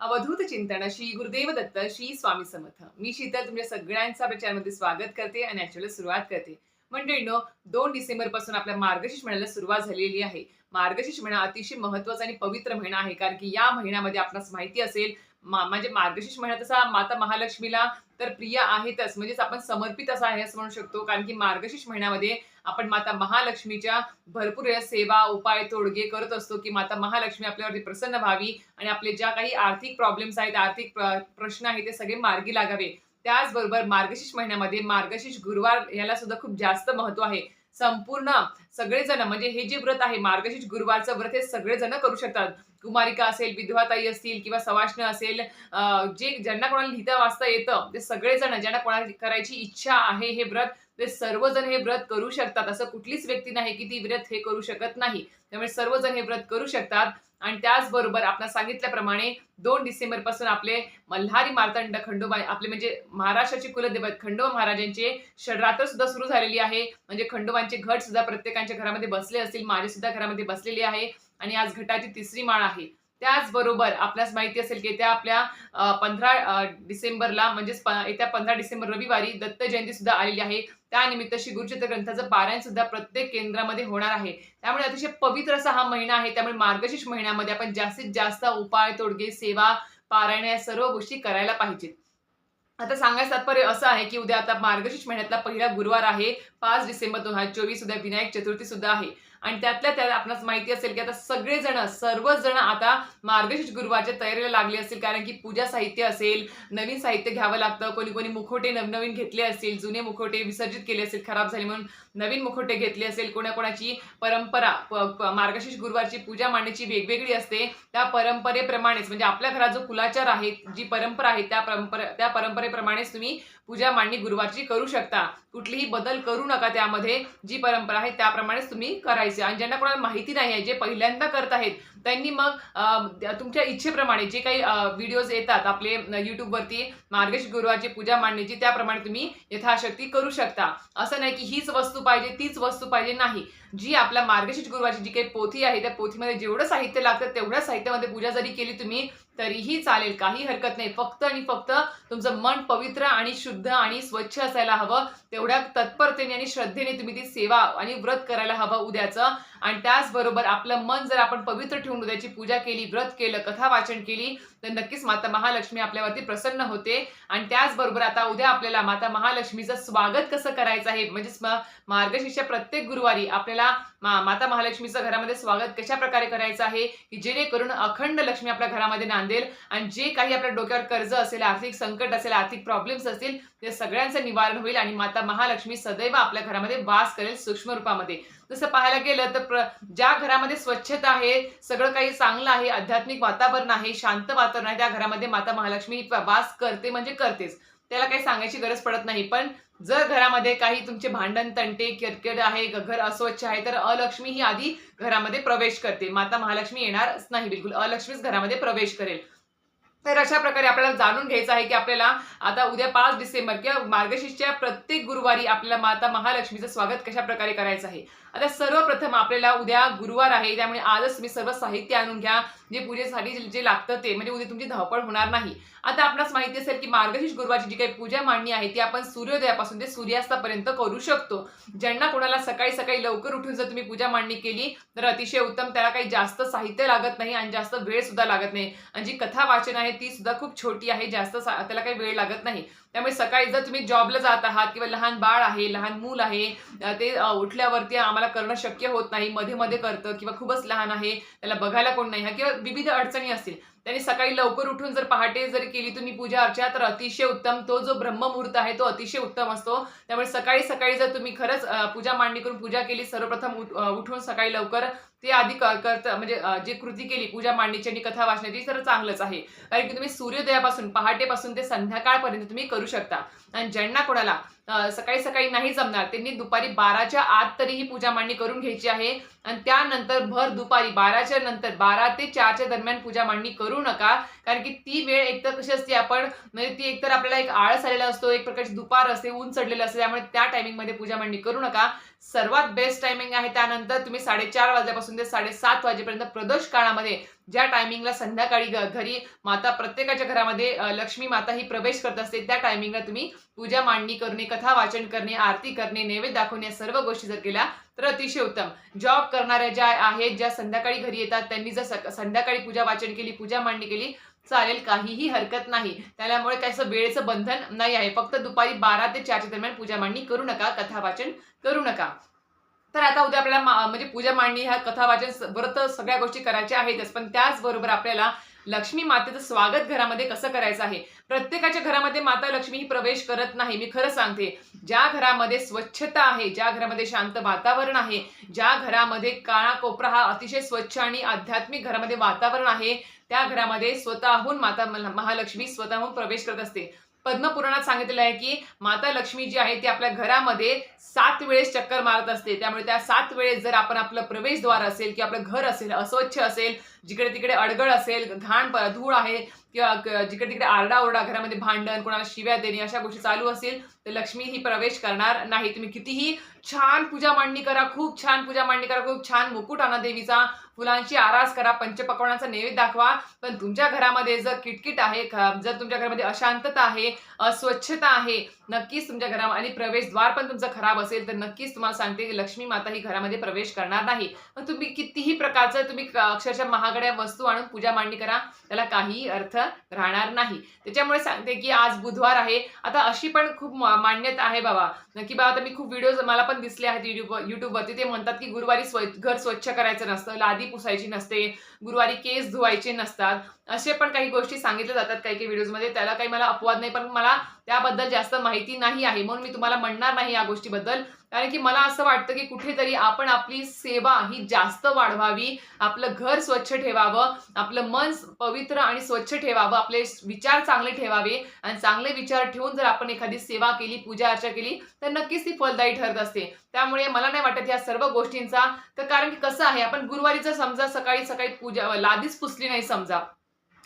अवधूत चिंतन श्री गुरुदेव दत्त श्री स्वामी समर्थ. मी शीतल तुमच्या सगळ्यांचा प्रचारमध्ये स्वागत करते आणि याच्याला सुरुवात करते. मंडळीनो दोन डिसेंबरपासून आपल्या मार्गशीर्ष महिन्याला सुरुवात झालेली आहे. मार्गशीर्ष महिना अतिशय महत्त्वाचा आणि पवित्र महिना आहे कारण की या महिन्यामध्ये आपणास माहिती असेल मा- म्हणजे मार्गशीर्ष महिना तसा माता महालक्ष्मीला तर प्रिय आहेतच. म्हणजेच आपण समर्पित असा आहे असं म्हणू शकतो. कारण की मार्गशीर्ष महिन्यामध्ये आपण माता महालक्ष्मीच्या भरपूर सेवा उपाय तोडगे करत असतो की माता महालक्ष्मी आपल्यावरती प्रसन्न व्हावी आणि आपले ज्या काही आर्थिक प्रॉब्लेम्स आहेत आर्थिक प्र- प्रश्न आहेत ते सगळे मार्गी लागावे. त्याचबरोबर मार्गशीर्ष महिन्यामध्ये मार्गशीर्ष गुरुवार याला सुद्धा खूप जास्त महत्त्व आहे. संपूर्ण सगळेजण म्हणजे हे जे व्रत आहे मार्गशीर्ष गुरुवारचं व्रत हे सगळेजण करू शकतात. कुमारिका असेल विधवाताई असतील किंवा सवाष्ण असेल जे ज्यांना कोणाला लिहिता वाचता येतं ते सगळेजण ज्यांना कोणाला करायची इच्छा आहे हे व्रत ते सर्वजण हे व्रत करू शकतात. असं कुठलीच व्यक्ती नाही की ती व्रत हे करू शकत नाही. त्यामुळे सर्वजण हे व्रत करू शकतात. आणि त्याचबरोबर आपण सांगितल्याप्रमाणे दोन डिसेंबरपासून आपले मल्हारी मार्तंड खंडोबा आपले म्हणजे महाराष्ट्राचे कुलदैवत खंडोबा महाराजांचे षडरात्र सुद्धा सुरू झालेली आहे. म्हणजे खंडोबांचे घट सुद्धा प्रत्येकांच्या घरामध्ये बसले असतील माझे सुद्धा घरामध्ये बसलेले आहे आणि आज घटाची तिसरी माळ आहे. त्याचबरोबर आपल्यास माहिती असेल की त्या आपल्या पंधरा डिसेंबरला म्हणजेच प- येत्या पंधरा डिसेंबर रविवारी दत्त जयंती सुद्धा आलेली आहे. त्यानिमित्त श्री गुरुचित्र ग्रंथाचं पारायण सुद्धा प्रत्येक केंद्रामध्ये होणार आहे. त्यामुळे अतिशय पवित्र असा हा महिना आहे. त्यामुळे मार्गशीर्ष महिन्यामध्ये आपण जास्तीत जास्त उपाय तोडगे सेवा पारायण या सर्व गोष्टी करायला पाहिजेत. आता सांगायचं तात्पर्य असं आहे की उद्या आता मार्गशीर्ष महिन्यातला पहिला गुरुवार आहे. पाच डिसेंबर दोन हजार चोवीस उद्या विनायक चतुर्थी सुद्धा आहे. आणि त्यातल्या त्यात आपणास माहिती असेल की आता सगळेजण सर्वजण आता मार्गशीर्ष गुरुवारच्या तयारीला लागले असतील. कारण की पूजा साहित्य असेल नवीन साहित्य घ्यावं लागतं. कोणी कोणी मुखोटे नवनवीन घेतले असतील जुने मुखोटे विसर्जित केले असतील खराब झाले म्हणून नवीन मुखोटे घेतले असेल. कोणाकोणाची परंपरा प- मार्गशीर्ष गुरुवारची पूजा मांडण्याची वेगवेगळी असते. त्या परंपरेप्रमाणेच म्हणजे आपल्या घरात जो कुलाचार आहे जी परंपरा आहे त्या परंपरा त्या परंपरेप्रमाणेच तुम्ही पूजा मांडणी गुरुवारची करू शकता. कुठलीही बदल करू नका त्यामध्ये. जी परंपरा आहे त्याप्रमाणेच तुम्ही करायचे. आणि ज्यांना कोणाला माहिती नाही आहे जे पहिल्यांदा करत आहेत त्यांनी मग तुमच्या इच्छेप्रमाणे जे काही व्हिडिओज येतात आपले यूट्यूबवरती मार्गेश गुरुवारची पूजा मांडण्याची त्याप्रमाणे तुम्ही यथाशक्ती करू शकता. असं नाही की हीच वस्तू पाहिजे तीच वस्तू पाहिजे नाही. जी आपल्या मार्गशीर्ष गुरुवारची जी काही पोथी आहे त्या पोथीमध्ये जेवढं साहित्य लागतं तेवढ्या साहित्यामध्ये पूजा जरी केली तुम्ही तरीही चालेल काही हरकत नाही. फक्त आणि फक्त तुमचं मन पवित्र आणि शुद्ध आणि स्वच्छ असायला हवं. तेवढ्या तत्परतेने आणि श्रद्धेने तुम्ही ती सेवा आणि व्रत करायला हवं उद्याचं. आणि त्याचबरोबर आपलं मन जर आपण पवित्र ठेवून उद्याची पूजा केली व्रत केलं कथा वाचन केली तर नक्कीच माता महालक्ष्मी आपल्यावरती प्रसन्न होते. आणि त्याचबरोबर आता उद्या आपल्याला माता महालक्ष्मीचं स्वागत कसं करायचं आहे? म्हणजेच म- मार्गशीर्षच्या प्रत्येक गुरुवारी आपल्याला मा- माता महालक्ष्मीचं घरामध्ये स्वागत कशा प्रकारे करायचं आहे? की जेणेकरून अखंड लक्ष्मी आपल्या घरामध्ये नांदेल. आणि जे काही आपल्या डोक्यावर कर्ज असेल आर्थिक संकट असेल आर्थिक प्रॉब्लेम्स असतील ते सगळ्यांचं निवारण होईल आणि माता महालक्ष्मी सदैव आपल्या घरामध्ये वास करेल सूक्ष्म रूपामध्ये. जसं पाहायला गेलं तर प्र- ज्या घरामध्ये स्वच्छता आहे सगळं काही चांगलं आहे आध्यात्मिक वातावरण आहे शांत वातावरण आहे त्या घरामध्ये माता महालक्ष्मी वास करते म्हणजे करतेच. त्याला काही सांगायची गरज पडत नाही पण जर घरामध्ये काही तुमचे भांडण तंटे किरकिर आहे घर अस्वच्छ आहे तर अलक्ष्मी ही आधी घरामध्ये प्रवेश करते. माता महालक्ष्मी येणारच नाही बिलकुल. अलक्ष्मीच घरामध्ये प्रवेश करेल. तर अशा प्रकारे आपल्याला जाणून घ्यायचं आहे की आपल्याला आता उद्या पाच डिसेंबर किंवा मार्गशीर्षच्या प्रत्येक गुरुवारी आपल्याला माता महालक्ष्मीचं स्वागत कशा प्रकारे करायचं आहे? आता सर्वप्रथम आपल्याला उद्या गुरुवार आहे त्यामुळे आजच तुम्ही सर्व साहित्य आणून घ्या. जे पूजेसाठी जे- लागतं ते म्हणजे उद्या तुमची धावपळ होणार नाही. आता आपणास माहिती असेल की मार्गशीर्ष गुरुवाची जी काही पूजा मांडणी आहे ती आपण सूर्योदयापासून ते सूर्यास्तापर्यंत करू शकतो. ज्यांना कोणाला सकाळी सकाळी लवकर उठून जर तुम्ही पूजा मांडणी केली तर अतिशय उत्तम त्याला काही जास्त साहित्य लागत नाही आणि जास्त वेळ सुद्धा लागत नाही. आणि जी कथा वाचन आहे ती सुद्धा खूप छोटी आहे जास्त सा- त्याला काही वेळ लागत नाही. त्यामुळे सकाळी जर तुम्ही जॉबला जात आहात किंवा लहान बाळ आहे लहान मूल आहे ते उठल्यावरती आम्हाला करणं शक्य होत नाही मध्ये मध्ये करतं किंवा खूपच लहान आहे त्याला बघायला कोण नाही हा किंवा विविध अडचणी असतील. त्याने सकाळी लवकर उठून जर पहाटे जर केली तुम्ही पूजा अर्चा तर अतिशय उत्तम तो जो ब्रह्ममुहूर्त आहे तो अतिशय उत्तम असतो. त्यामुळे सकाळी सकाळी जर तुम्ही खरंच पूजा मांडणी करून पूजा केली सर्वप्रथम उठून सकाळी लवकर ते आधी क- करत म्हणजे जे जी कृती केली पूजा मांडणीची आणि कथा वाचण्याची तर चांगलंच आहे. कारण की तुम्ही सूर्योदयापासून पहाटेपासून ते संध्याकाळपर्यंत तुम्ही करू शकता. आणि ज्यांना कोणाला सकाळी सकाळी नाही जमणार. त्यांनी दुपारी बाराच्या आत तरी ही पूजा मांडणी करून घ्यायची आहे. आणि त्यानंतर भर दुपारी बाराच्या नंतर बारा ते चारच्या दरम्यान पूजा मांडणी करू नका. कारण की ती वेळ एकतर कशी असते आपण म्हणजे ती एकतर आपल्याला एक आळस आलेला असतो एक प्रकारची दुपार असते ऊन चढलेलं असते त्यामुळे त्या टायमिंगमध्ये पूजा मांडणी करू नका. सर्वात बेस्ट टायमिंग आहे. त्यानंतर तुम्ही साडेचार वाजल्यापासून ते साडेसात वाजेपर्यंत प्रदोष काळामध्ये ज्या टायमिंगला संध्याकाळी घ- घरी माता प्रत्येकाच्या घरामध्ये लक्ष्मी माता ही प्रवेश करत असते त्या टायमिंगला तुम्ही पूजा मांडणी करणे कथा वाचन करणे आरती करणे नैवेद्य दाखवणे या सर्व गोष्टी जर केल्या तर अतिशय उत्तम. जॉब करणाऱ्या ज्या आहेत ज्या संध्याकाळी घरी येतात त्यांनी जर संध्याकाळी पूजा वाचन केली पूजा मांडणी केली चालेल काहीही हरकत नाही. त्यामुळे काय असं वेळेचं बंधन नाही आहे. फक्त दुपारी बारा ते चारच्या दरम्यान पूजा मांडणी करू नका कथा वाचन करू नका. तर आता उद्या आपल्याला म्हणजे पूजा मांडणी ह्या कथा वाचन व्रत सगळ्या गोष्टी करायच्या आहेतच. पण त्याचबरोबर आपल्याला लक्ष्मी मातेचं स्वागत घरामध्ये कसं करायचं आहे? प्रत्येकाच्या घरामध्ये माता लक्ष्मी ही प्रवेश करत नाही मी खरं सांगते. ज्या घरामध्ये स्वच्छता आहे ज्या घरामध्ये शांत वातावरण आहे ज्या घरामध्ये काळा कोपरा हा अतिशय स्वच्छ आणि आध्यात्मिक घरामध्ये वातावरण आहे त्या घरामध्ये स्वतःहून माता महालक्ष्मी स्वतःहून प्रवेश करत असते. पद्मपुराणात सांगितलेलं आहे की माता लक्ष्मी जी आहे ती आपल्या घरामध्ये सात वेळेस चक्कर मारत असते. त्यामुळे त्या सात वेळेस जर आपण आपलं प्रवेशद्वार असेल किंवा आपलं घर असेल अस्वच्छ असेल जिकडे तिकडे अडगळ असेल घाण प- धूळ आहे किंवा जिकडे तिकडे आरडाओरडा घरामध्ये भांडण कोणाला शिव्या देणे अशा गोष्टी चालू असेल तर लक्ष्मी ही प्रवेश करणार नाही. तुम्ही कितीही छान पूजा मांडणी करा खूप छान पूजा मांडणी करा खूप छान मुकुट आणा देवीचा. फुलांची आरास करा पंचपकवानाचा नैवेद्य दाखवा. पण तुमच्या घरामध्ये जर किटकिट आहे जर तुमच्या घरामध्ये अशांतता आहे अस्वच्छता आहे नक्कीच तुमच्या घरा आणि प्रवेशद्वार पण तुमचं खराब असेल तर नक्कीच तुम्हाला सांगते की लक्ष्मी माता ही घरामध्ये प्रवेश करणार नाही. मग तुम्ही कितीही प्रकारचं तुम्ही क- अक्षरशः महागड्या वस्तू आणून पूजा मांडणी करा त्याला काहीही अर्थ राहणार नाही. त्याच्यामुळे सांगते की आज बुधवार आहे. आता अशी पण खूप मान्यता आहे बाबा. की बाबा आता मी खूप व्हिडिओ मला पण दिसले आहेत युट्यूब युट्यूबवरती ते म्हणतात की गुरुवारी स्व घर स्वच्छ करायचं नसतं. लादी पुसायची नसते गुरुवारी केस धुवायचे नसतात. असे पण काही गोष्टी सांगितल्या जातात काही काही व्हिडिओजमध्ये त्याला काही मला अपवाद नाही पण मला त्याबद्दल जास्त माहिती नाही आहे. म्हणून मी तुम्हाला म्हणणार नाही या गोष्टीबद्दल. कारण की मला असं वाटतं की कुठेतरी आपण आपली सेवा ही जास्त वाढवावी आपलं घर स्वच्छ ठेवावं आपलं मन पवित्र आणि स्वच्छ ठेवावं आपले विचार चांगले ठेवावे आणि चांगले विचार ठेवून जर आपण एखादी सेवा केली पूजा अर्चा केली तर नक्कीच ती फलदायी ठरत असते. त्यामुळे मला नाही वाटत या सर्व गोष्टींचा तर कारण की कसं आहे आपण गुरुवारीचं समजा सकाळी सकाळी पूजा लादीच पुसली नाही समजा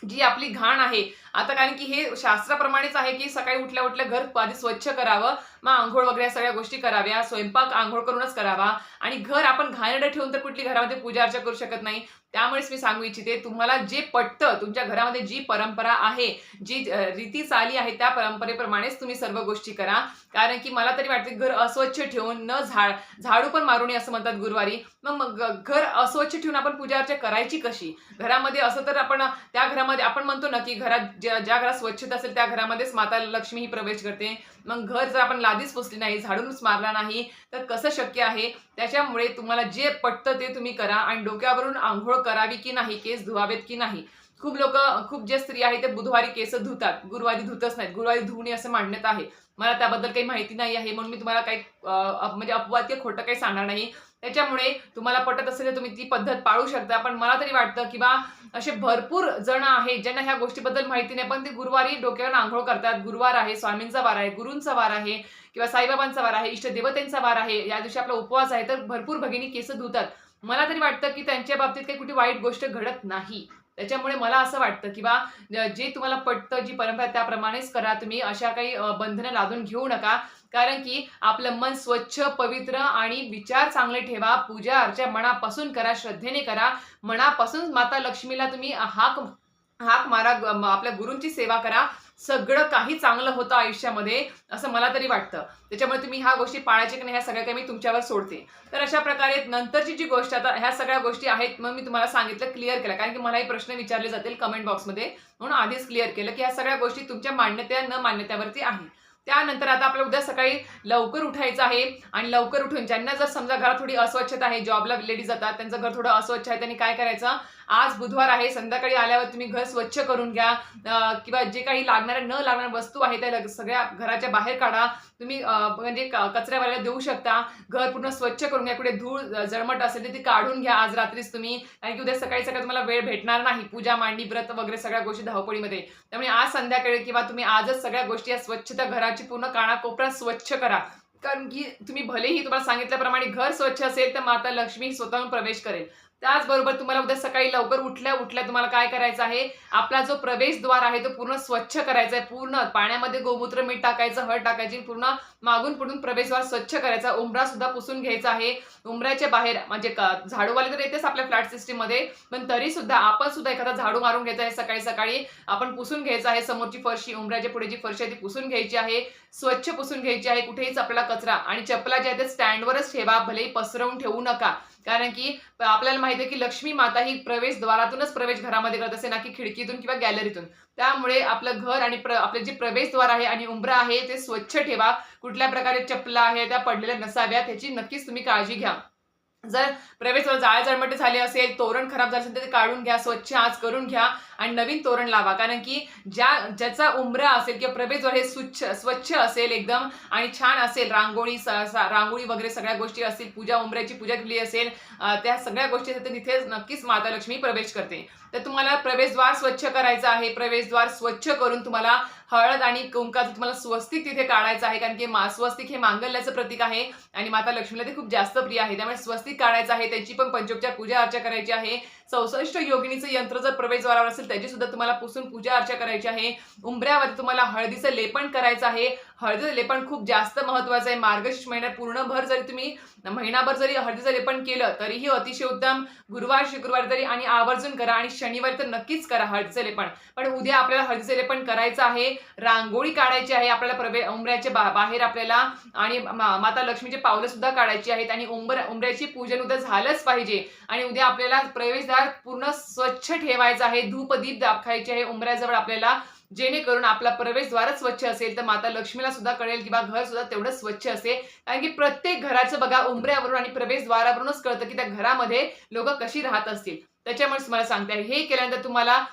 जी आपली घाण आहे. आता कारण की हे शास्त्राप्रमाणेच आहे की सकाळी उठल्या उठल्या घर आधी स्वच्छ करावं मग आंघोळ वगैरे सगळ्या गोष्टी कराव्या स्वयंपाक आंघोळ करूनच करावा. आणि घर आपण घाणेरडं ठेवून तर कुठली घरामध्ये पूजा अर्चा करू शकत नाही. त्यामुळेच मी सांगू इच्छिते तुम्हाला जे पटतं तुमच्या घरामध्ये जी परंपरा आहे जी रीती चाली आहे त्या परंपरेप्रमाणेच तुम्ही सर्व गोष्टी करा. कारण की मला तरी वाटते घर अस्वच्छ ठेवून न झाड झाडू पण मारू नये असं म्हणतात गुरुवारी. मग मग घर अस्वच्छ ठेवून आपण पूजा अर्चा करायची कशी? घरामध्ये असं तर आपण त्या घरामध्ये आपण म्हणतो ना की घरात ज्या ज्या घरात स्वच्छता असेल त्या घरामध्येच माता लक्ष्मी ही प्रवेश करते. मग घर जर आपण लादीच पुसली नाही झाडूनच मारला नाही तर कसं शक्य आहे? त्याच्यामुळे तुम्हाला जे पटतं ते तुम्ही करा आणि डोक्यावरून आंघोळ करावी की नाही केस धुवावेत की नाही? खूप लोक खूप जे स्त्री आहे ते बुधवारी केस धुतात गुरुवारी धुतच नाहीत. गुरुवारी धुवणे असं मांडण्यात आहे. मला त्याबद्दल काही माहिती नाही आहे म्हणून मी तुम्हाला काही म्हणजे अपवाद किंवा खोटं काही सांगणार नाही. त्याच्यामुळे तुम्हाला पटत असेल तर तुम्ही ती पद्धत पाळू शकता. पण मला तरी वाटतं किंवा असे भरपूर जण आहेत ज्यांना ह्या गोष्टीबद्दल माहिती नाही पण ते गुरुवारी डोक्यावर आंघोळ करतात. गुरुवार आहे स्वामींचा वार आहे गुरूंचा वार आहे किंवा साईबाबांचा वार आहे इष्टदेवतेंचा वार आहे या दिवशी आपला उपवास आहे तर भरपूर भगिनी केस धुतात. मला तरी वाटतं की त्यांच्या बाबतीत काही कुठे वाईट गोष्ट घडत नाही. त्याच्यामुळे मला असं वाटतं किंवा जे तुम्हाला पटतं जी परंपरा त्याप्रमाणेच करा तुम्ही. अशा काही बंधनं लादून घेऊ नका. कारण की आपलं मन स्वच्छ पवित्र आणि विचार चांगले ठेवा. पूजा अर्चा मनापासून करा श्रद्धेने करा. मनापासून माता लक्ष्मीला तुम्ही हाक हाक मारा आपल्या गुरूंची सेवा करा. सगळं काही चांगलं होतं आयुष्यामध्ये असं मला तरी वाटतं. त्याच्यामुळे तुम्ही ह्या गोष्टी पाळायच्या की नाही ह्या सगळ्या काही मी तुमच्यावर सोडते. तर अशा प्रकारे नंतरची जी गोष्ट आता ह्या सगळ्या गोष्टी आहेत मग मी तुम्हाला सांगितलं क्लिअर केलं. कारण की मलाही प्रश्न विचारले जातील कमेंट बॉक्समध्ये म्हणून आधीच क्लिअर केलं की ह्या सगळ्या गोष्टी तुमच्या मान्यता न मान्यतेवरती आहे. त्यानंतर आता आपल्याला उद्या सकाळी लवकर उठायचं आहे. आणि लवकर उठून ज्यांना जर समजा घरात थोडी अस्वच्छता आहे जॉबला लेडीज जातात त्यांचं घर थोडं अस्वच्छ आहे त्यांनी काय करायचं? आज बुधवार आहे संध्याकाळी आल्यावर तुम्ही घर स्वच्छ करून घ्या. किंवा जे काही लागणाऱ्या न लागणाऱ्या वस्तू आहेत त्या सगळ्या घराच्या बाहेर काढा. तुम्ही म्हणजे कचऱ्यावाल्याला देऊ शकता. घर पूर्ण स्वच्छ करून घ्या. कुठे धूळ जळमट असेल तर ती काढून घ्या आज रात्रीच तुम्ही. कारण की उद्या सकाळी सकाळी तुम्हाला वेळ भेटणार नाही. पूजा मांडणी व्रत वगैरे सगळ्या गोष्टी धावपळीमध्ये. त्यामुळे आज संध्याकाळी किंवा तुम्ही आजच सगळ्या गोष्टी या स्वच्छता घराची पूर्ण कानाकोपरा स्वच्छ करा. कारण की तुम्ही भलेही तुम्हाला सांगितल्याप्रमाणे घर स्वच्छ असेल तर माता लक्ष्मी स्वतःहून प्रवेश करेल. त्याचबरोबर तुम्हाला उद्या सकाळी लवकर उठल्या उठल्या तुम्हाला काय करायचं आहे? आपला जो प्रवेशद्वार आहे तो पूर्ण स्वच्छ करायचा आहे. पूर्ण पाण्यामध्ये गोमूत्र मीठ टाकायचं हळद टाकायची पूर्ण मागून पुढून प्रवेशद्वार स्वच्छ करायचा उंबरा सुद्धा पुसून घ्यायचा आहे. उंबऱ्याच्या बाहेर म्हणजे झाडूवाले तर येतेच आपल्या फ्लॅट सिस्टीममध्ये पण तरी सुद्धा आपण सुद्धा एखादा झाडू मारून घ्यायचा आहे सकाळी सकाळी. आपण पुसून घ्यायचं आहे. समोरची फरशी उंबऱ्याच्या पुढे जी फरशी आहे ती पुसून घ्यायची आहे. स्वच्छ पुसून घ्यायची आहे. कुठेहीच आपल्याला कचरा आणि चपला ज्या आहेत स्टँडवरच ठेवा. भलेही पसरवून ठेवू नका. कारण की आपल्याला माहिती आहे की लक्ष्मी माता ही प्रवेशद्वारातूनच प्रवेश घरामध्ये करत असे ना की खिडकीतून किंवा गॅलरीतून. त्यामुळे आपलं घर आणि प्र, आपले जे प्रवेशद्वार आहे आणि उंबरा आहे ते स्वच्छ ठेवा. कुठल्या प्रकारे चपला आहे त्या पडलेल्या नसाव्यात ह्याची नक्कीच तुम्ही काळजी घ्या. जर प्रवेशद्वार जाळ्या झाले असेल तोरण खराब झालं असेल तर ते काढून घ्या स्वच्छ आज करून घ्या आणि नवीन तोरण लावा. कारण की ज्या ज्याचा उंबरा असेल किंवा प्रवेशद्वार हे स्वच्छ स्वच्छ असेल एकदम आणि छान असेल रांगोळी स- रांगोळी वगैरे सगळ्या गोष्टी असतील पूजा उंबऱ्याची पूजा केली असेल त्या सगळ्या गोष्टी असतील तर तिथे नक्कीच माता लक्ष्मी प्रवेश करते. तर तुम्हाला प्रवेशद्वार स्वच्छ करायचं आहे प्रवेशद्वार स्वच्छ करून तुम्हाला हळद आणि कुंकाचं तुम्हाला स्वस्तिक तिथे काढायचं आहे कारण की मा स्वस्तिक हे मांगल्याचं प्रतीक आहे. आणि माता लक्ष्मीला ते खूप जास्त प्रिय आहे. त्यामुळे स्वस्तिक काढायचं आहे त्याची पण पंचोपचार पूजा अर्चा करायची आहे. चौसष्ट योगिनीचं यंत्र जर प्रवेशद्वारावर असेल त्याची सुद्धा तुम्हाला पुसून पूजा अर्चा करायची आहे. उंबऱ्यावर तुम्हाला हळदीचं लेपन करायचं आहे. हळदीचं लेपन खूप जास्त महत्वाचं आहे. मार्गशीर्ष महिन्यात पूर्णभर जरी तुम्ही महिनाभर जरी हळदीचं लेपन केलं तरीही अतिशय उत्तम. गुरुवार शुक्रवार तरी आणि आवर्जून करा आणि शनिवारी तर नक्कीच करा हळदीचं लेपन पण उद्या आपल्याला हळदीचं लेपन करायचं आहे. रांगोळी काढायची आहे आपल्याला प्रवे उंबऱ्याच्या बा- बाहेर आपल्याला आणि माता लक्ष्मीचे पावलं सुद्धा काढायची आहेत आणि उंबर उंबऱ्याची पूजन उद्या झालंच पाहिजे. आणि उद्या आपल्याला प्रवेशद्वार पूर्ण स्वच्छ ठेवायचं आहे धूप दीप दाखायचे आहे उंबऱ्याजवळ आपल्याला जेणेकरून आपला प्रवेशद्वारच स्वच्छ असेल तर माता लक्ष्मीला सुद्धा कळेल किंवा घर सुद्धा तेवढंच स्वच्छ असेल. कारण की प्रत्येक घराचं बघा उंबऱ्यावरून आणि प्रवेशद्वारावरूनच कळतं की त्या घरामध्ये लोक कशी राहत असतील. त्याच्यामुळे तुम्हाला सांगते हे केल्यानंतर तुम्हाला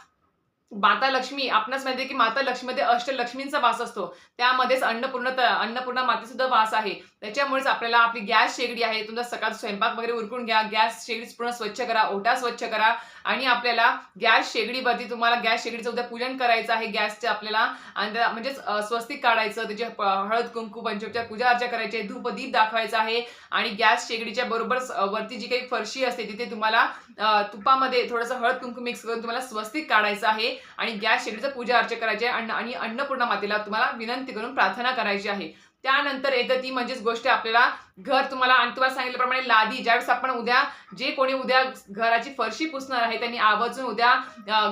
माता लक्ष्मी आपणास माहिती आहे की माता लक्ष्मीमध्ये अष्टलक्ष्मींचा वास असतो. त्यामध्येच अन्नपूर्ण अन्नपूर्णा माते सुद्धा वास आहे. त्याच्यामुळेच आपल्याला आपली गॅस शेगडी आहे. तुमचा सकाळ स्वयंपाक वगैरे उरकून घ्या. गॅस शेगडी पूर्ण स्वच्छ करा. ओटा स्वच्छ करा. आणि आपल्याला गॅस शेगडीवरती तुम्हाला गॅस शेगडीचं उद्या पूजन करायचं आहे. गॅसचे आपल्याला आणि त्या- म्हणजेच स्वस्तिक काढायचं. त्याची प- हळद कुंकू पंचोपच्या पूजा अर्चा करायची. आहे धूप दीप दाखवायचा आहे. आणि गॅस शेगडीच्या बरोबर स- वरती जी काही फरशी असते तिथे तुम्हाला तुपामध्ये थोडंसं हळद कुंकू मिक्स करून तुम्हाला स्वस्तिक काढायचं आहे. आणि गॅस शेगडीचं पूजा अर्चा करायची आहे. आणि- आणि अन्नपूर्णा मातेला तुम्हाला विनंती करून प्रार्थना करायची आहे. त्यानंतर येतं ती म्हणजेच गोष्ट आपल्याला घर तुम्हाला आणि तुम्हाला सांगितल्याप्रमाणे लादी. ज्यावेळेस आपण उद्या जे कोणी उद्या घराची फरशी पुसणार आहे त्यांनी आवर्जून उद्या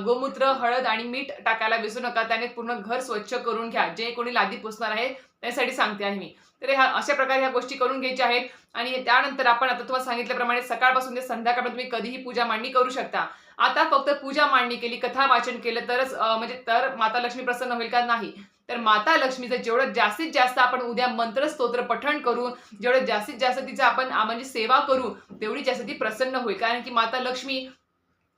गोमूत्र हळद आणि मीठ टाकायला विसरू नका. त्याने पूर्ण घर स्वच्छ करून घ्या. जे कोणी लादी पुसणार आहे त्यासाठी सांगते आहे मी. तर ह्या अशा प्रकारे ह्या गोष्टी करून घ्यायच्या आहेत. आणि त्यानंतर आपण आता तुम्हाला सांगितल्याप्रमाणे सकाळपासून ते संध्याकाळपर्यंत तुम्ही कधीही पूजा मांडणी करू शकता. आता फक्त पूजा मांडणी केली कथा वाचन केलं तरच म्हणजे तर माता लक्ष्मी प्रसन्न होईल का? नाही. तर माता लक्ष्मीचं जेवढं जास्तीत जास्त आपण उद्या मंत्र स्तोत्र पठण करू जेवढं जास्तीत जास्त तिचं आपण म्हणजे सेवा करू तेवढी जास्त ती प्रसन्न होईल. कारण की माता लक्ष्मी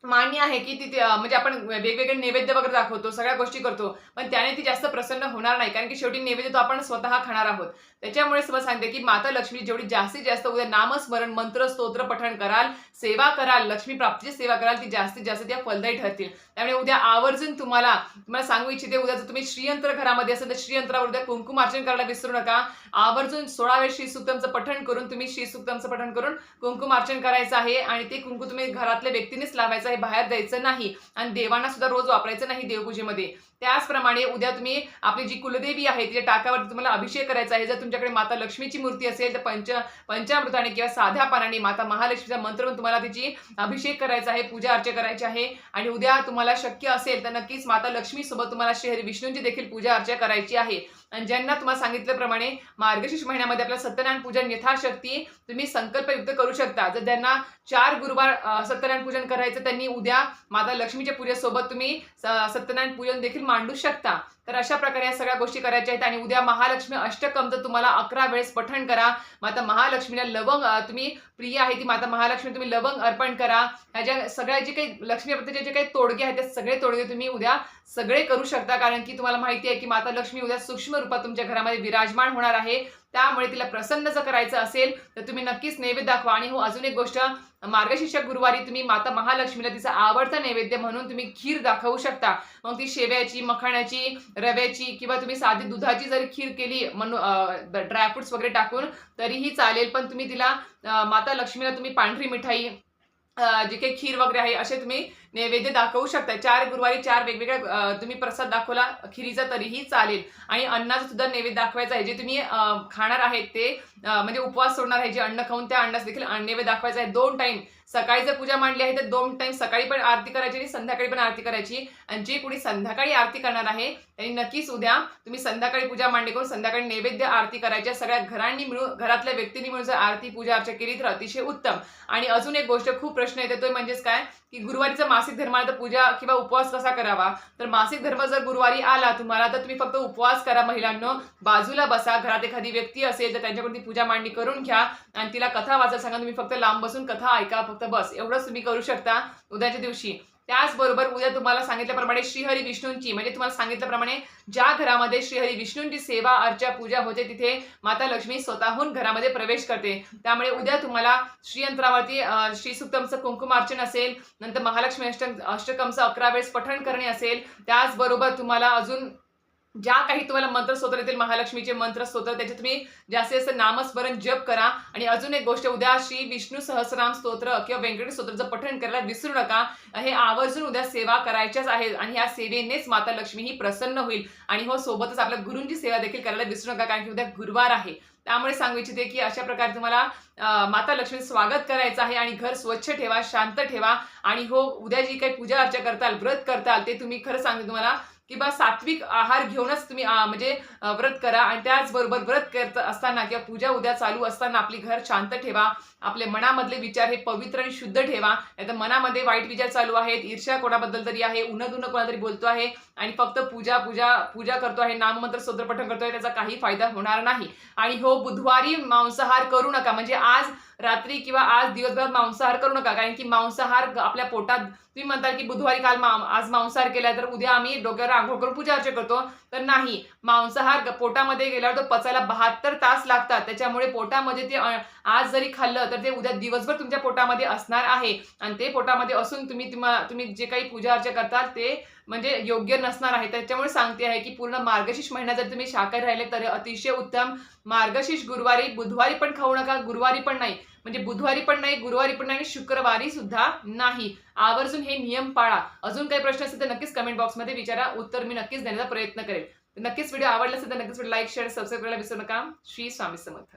मान्य आहे की तिथे म्हणजे आपण वेगवेगळे नैवेद्य वगैरे दाखवतो सगळ्या गोष्टी करतो पण त्याने ती जास्त प्रसन्न होणार नाही कारण की शेवटी नैवेद्य तो आपण स्वतः खाणार आहोत. त्याच्यामुळे मला सांगते की माता लक्ष्मी जेवढी जास्तीत जास्त उद्या नामस्मरण मंत्र स्तोत्र पठण कराल सेवा कराल लक्ष्मी प्राप्तीची सेवा कराल ती जास्तीत जास्त त्या फलदायी ठरतील. त्यामुळे उद्या आवर्जून तुम्हाला तुम्हाला सांगू इच्छिते उद्या जर तुम्ही श्रीयंत्र घरामध्ये असेल तर श्रीयंत्रावर उद्या कुंकुमार्चन करायला विसरू नका. आवर्जून सोळाव्या श्रीसुक्तमचं पठण करून तुम्ही श्रीसुक्तमचं पठण करून कुंकुमार्चन करायचं आहे आणि ते कुंकू तुम्ही घरातल्या व्यक्तीनेच लावायचं आहे बाहेर द्यायचं नाही. आणि देवांना सुद्धा रोज वापरायचं नाही देवपूजेमध्ये. त्याचप्रमाणे उद्या तुम्ही आपली जी कुलदेवी आहे तिच्या टाकावरती तुम्हाला अभिषेक करायचा आहे. जर तुमच्याकडे माता लक्ष्मीची मूर्ती असेल तर पंच पंचामृताने किंवा साध्या पानाने माता महालक्ष्मीचा मंत्र तुम्हाला तिची अभिषेक करायचा आहे पूजा अर्चा करायची आहे. आणि उद्या तुम्हाला शक्य असेल तर नक्कीच माता लक्ष्मीसोबत तुम्हाला श्री विष्णूंची देखील पूजा अर्चा करायची आहे. आणि ज्यांना तुम्हाला सांगितल्याप्रमाणे मार्गशीर्ष महिन्यामध्ये आपल्या सत्यनारायण पूजन यथाशक्ती तुम्ही संकल्पयुक्त करू शकता. जर त्यांना चार गुरुवार सत्यनारायण पूजन करायचं त्यांनी उद्या माता लक्ष्मीच्या पूजेसोबत तुम्ही सत्यनारायण पूजन देखील मांडू शकता. तर अशा प्रकारे या सगळ्या गोष्टी करायच्या आहेत आणि उद्या महालक्ष्मी अष्टकमचं तुम्हाला अकरा वेळेस पठण करा माता महालक्ष्मीला लवंग तुम्ही प्रिय आहे ती माता महालक्ष्मी तुम्ही लवंग अर्पण करा. ह्या ज्या सगळ्या जे काही लक्ष्मीपतीचे जे काही तोडगे आहेत ते सगळे तोडगे तुम्ही उद्या सगळे करू शकता. कारण की तुम्हाला माहिती आहे की माता लक्ष्मी उद्या सूक्ष्म रूपात तुमच्या घरामध्ये विराजमान होणार आहे. त्यामुळे तिला प्रसन्न जर करायचं असेल तर तुम्ही नक्कीच नैवेद्य दाखवा. आणि हो अजून एक गोष्ट मार्गशीर्ष गुरुवारी तुम्ही माता महालक्ष्मीला तिचा आवडता नैवेद्य म्हणून तुम्ही खीर दाखवू शकता. मग ती शेव्याची मखाण्याची रव्याची किंवा तुम्ही साधी दुधाची जरी खीर केली म्हणून ड्रायफ्रुट्स वगैरे टाकून तरीही चालेल. पण तुम्ही तिला माता लक्ष्मीला तुम्ही पांढरी मिठाई जे काही खीर वगैरे आहे असे तुम्ही नैवेद्य दाखवू शकता चार गुरुवारी चार वेगवेगळ्या तुम्ही प्रसाद दाखवला खिरीचा तरीही चालेल. आणि अन्नाचा सुद्धा नैवेद्य दाखवायचा आहे. जे तुम्ही खाणार आहेत ते म्हणजे उपवास सोडणार आहे जे अन्न खाऊन त्या अन्नास देखील नैवेद्य दाखवायचा आहे. दोन टाइम सकाळी जर पूजा मांडली आहे तर दोन टाइम सकाळी पण आरती करायची आणि संध्याकाळी पण आरती करायची. आणि जे कोणी संध्याकाळी आरती करणार आहे त्यांनी नक्कीच उद्या तुम्ही संध्याकाळी पूजा मांडणी करून संध्याकाळी नैवेद्य आरती करायच्या सगळ्या घरांनी मिळून घरातल्या व्यक्तींनी मिळून जर आरती पूजा अर्चा केली तर अतिशय उत्तम. आणि अजून एक गोष्ट खूप प्रश्न येते तो म्हणजेच काय? की गुरुवारीचं मासिक धर्माला तर पूजा किंवा उपवास कसा करावा? तर मासिक धर्म जर गुरुवारी आला तुम्हाला तर तुम्ही फक्त उपवास करा महिलांनो. बाजूला बसा घरात एखादी व्यक्ती असेल तर त्यांच्याकडून ती पूजा मांडणी करून घ्या. आणि तिला कथा वाचायला सांगा तुम्ही फक्त लांब बसून कथा ऐका फक्त बस. एवढंच तुम्ही करू शकता उद्याच्या दिवशी. त्याचबरोबर उद्या तुम्हाला सांगितल्याप्रमाणे श्रीहरी विष्णूंची म्हणजे तुम्हाला सांगितल्याप्रमाणे ज्या घरामध्ये श्रीहरी विष्णूंची सेवा अर्चा पूजा होते तिथे माता लक्ष्मी स्वतःहून घरामध्ये प्रवेश करते. त्यामुळे उद्या तुम्हाला श्रीयंत्रावरती श्रीसुक्तमचं कुंकुमार्चन असेल नंतर महालक्ष्मी अष्ट अष्टकमचं अकरा वेळेस पठण करणे असेल त्याचबरोबर तुम्हाला अजून ज्या काही तुम्हाला मंत्र स्तोत्र येतील महालक्ष्मीचे मंत्र स्तोत्र त्याचे तुम्ही जास्तीत जास्त नामस्मरण जप करा. आणि अजून एक गोष्ट उद्या श्री विष्णू सहस्रनाम स्तोत्र किंवा व्यंकटेश स्तोत्रचं पठण करायला विसरू नका हे आवर्जून उद्या सेवा करायच्याच आहेत आणि ह्या सेवेनेच माता लक्ष्मी ही प्रसन्न होईल. आणि हो सोबतच आपल्या गुरूंची सेवा देखील करायला विसरू नका कारण की उद्या गुरुवार आहे. त्यामुळे सांगू इच्छिते की अशा प्रकारे तुम्हाला माता लक्ष्मी स्वागत करायचं आहे आणि घर स्वच्छ ठेवा शांत ठेवा. आणि हो उद्या जी काही पूजा अर्चा करताल व्रत करताल ते तुम्ही खरं सांगते तुम्हाला किंवा सात्विक आहार घेऊनच तुम्ही म्हणजे व्रत करा आणि त्याचबरोबर व्रत करत असताना किंवा पूजा उद्या चालू असताना आपली घर शांत ठेवा. आपले मनामधले विचार हे पवित्र आणि शुद्ध ठेवा. नाहीतर मनामध्ये वाईट विचार चालू आहेत. ईर्ष्या कोणाबद्दल तरी आहे. उन्हदुन कोणातरी बोलतो आहे. आणि फक्त पूजा पूजा पूजा करतो आहे. नाममंत्र स्तोत्रपठण करतो आहे. त्याचा काही फायदा होणार नाही. आणि हो बुधवारी मांसाहार करू नका. म्हणजे आज रात्री किंवा आज दिवसभरात मांसाहार करू नका. कारण की मांसाहार आपल्या पोटात तुम्ही म्हणता की बुधवारी काल मा आज मांसाहार केला तर उद्या आम्ही डोक्यावर आंघोळ करून पूजा अर्चा करतो. तर नाही. मांसाहार ग- पोटामध्ये गेल्यावर तो पचायला बहात्तर तास लागतात. त्याच्यामुळे पोटामध्ये ते आज जरी खाल्लं तर ते उद्या दिवसभर तुमच्या पोटामध्ये असणार आहे. आणि ते पोटामध्ये असून तुम्ही तुम्ही जे काही पूजा अर्चा करतात ते म्हणजे योग्य नसणार आहे. त्याच्यामुळे सांगते आहे की पूर्ण मार्गशीर्ष महिना जर तुम्ही शाकाहारी राहिले तर अतिशय उत्तम. मार्गशीर्ष गुरुवारी बुधवारी पण खाऊ नका गुरुवारी पण नाही. म्हणजे बुधवारी पण नाही गुरुवारी पण नाही आणि शुक्रवारी सुद्धा नाही. आवर्जून हे नियम पाळा. अजून काही प्रश्न असतील तर नक्कीच कमेंट बॉक्समध्ये विचारा. उत्तर मी नक्कीच देण्याचा प्रयत्न करेल. नक्कीच व्हिडिओ आवडला असेल तर नक्कीच लाईक शेअर सबस्क्राईब करायला विसरू नका. श्री स्वामी समर्थ.